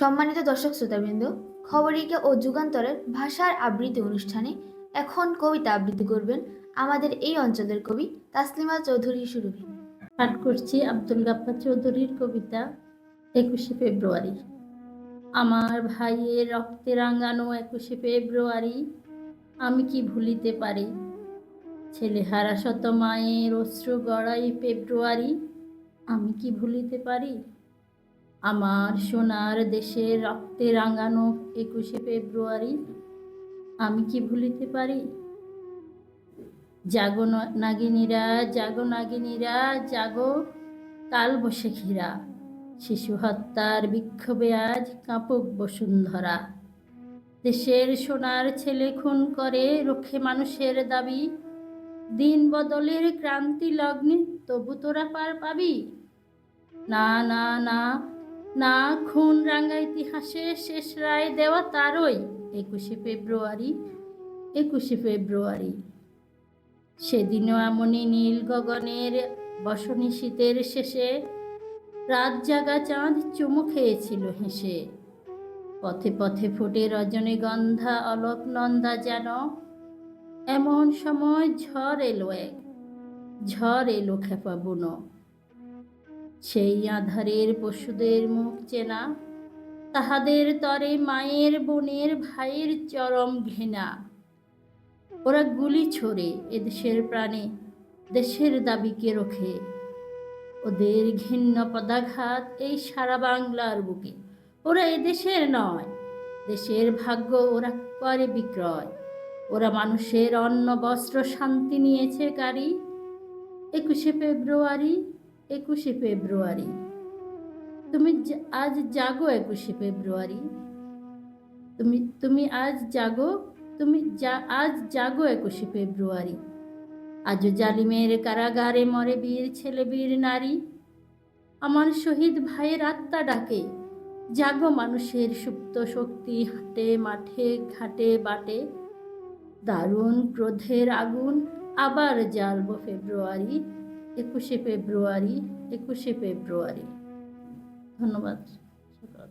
সম্মানিত দর্শক শ্রোতাবৃন্দ, খবরিকা ও যুগান্তরের ভাষার আবৃত্তি অনুষ্ঠানে এখন কবিতা আবৃত্তি করবেন আমাদের এই অঞ্চলের কবি তাসলিমা চৌধুরী সুরভি। পাঠ করছি আব্দুল গাফফার চৌধুরীর কবিতা একুশে ফেব্রুয়ারি। আমার ভাইয়ের রক্তে রাঙানো একুশে ফেব্রুয়ারি, আমি কি ভুলিতে পারি? ছেলেহারা শত মায়ের অশ্রু গড়াই ফেব্রুয়ারি, আমি কি ভুলিতে পারি? আমার সোনার দেশের রক্তে রাঙানো একুশে ফেব্রুয়ারি, আমি কি ভুলিতে পারি? জাগো নাগিনীরা জাগো নাগিনীরা, জাগো কাল বৈশাখীরা শিশু হত্যার বিক্ষোভে আজ কাঁপুক বসুন্ধরা। দেশের সোনার ছেলে খুন করে, রক্ষে মানুষের দাবি। দিন বদলের ক্রান্তি লগ্নে তবু তোরা পার পাবি? না না না না খুন রাঙ্গা ইতিহাসে শেষ রায় দেওয়া তারই একুশে ফেব্রুয়ারি একুশে ফেব্রুয়ারি। সেদিনও এমনই নীল গগনের বসনী শীতের শেষে রাত জাগা চাঁদ চুমু খেয়েছিল হেসে। পথে পথে ফুটে রজনীগন্ধা অলোক নন্দা যেন এমন সময় ঝড় এলো এক, ঝড় এলো খেপা বুনো। সেই আধারের পশুদের মুখ চেনা, তাহাদের তরে মায়ের বোনের ভাইয়ের চরম ঘৃণা। ওরা গুলি ছোড়ে এদেশের প্রাণে, দেশের দাবিকে রোখে। ওদের ঘৃণ্য পদাঘাত এই সারা বাংলার বুকে। ওরা এদেশের নয়, দেশের ভাগ্য ওরা করে বিক্রয়। ওরা মানুষের অন্ন, বস্ত্র, শান্তি নিয়েছে গাড়ি। একুশে ফেব্রুয়ারি একুশে ফেব্রুয়ারি। তুমি আজ জাগো একুশে ফেব্রুয়ারি। তুমি তুমি আজ জাগো, তুমি যা, আজ জাগো একুশে ফেব্রুয়ারি। আজও জালিমের কারাগারে মরে বীর ছেলে, বীর নারী। আমার শহীদ ভাইয়ের আত্মা ডাকে, জাগো মানুষের সুপ্ত শক্তি হাটে, মাঠে, ঘাটে, বাটে। দারুণ ক্রোধের আগুন আবার জ্বালবো ফেব্রুয়ারি। একুশে ফেব্রুয়ারি একুশে ফেব্রুয়ারি। ধন্যবাদ। সকল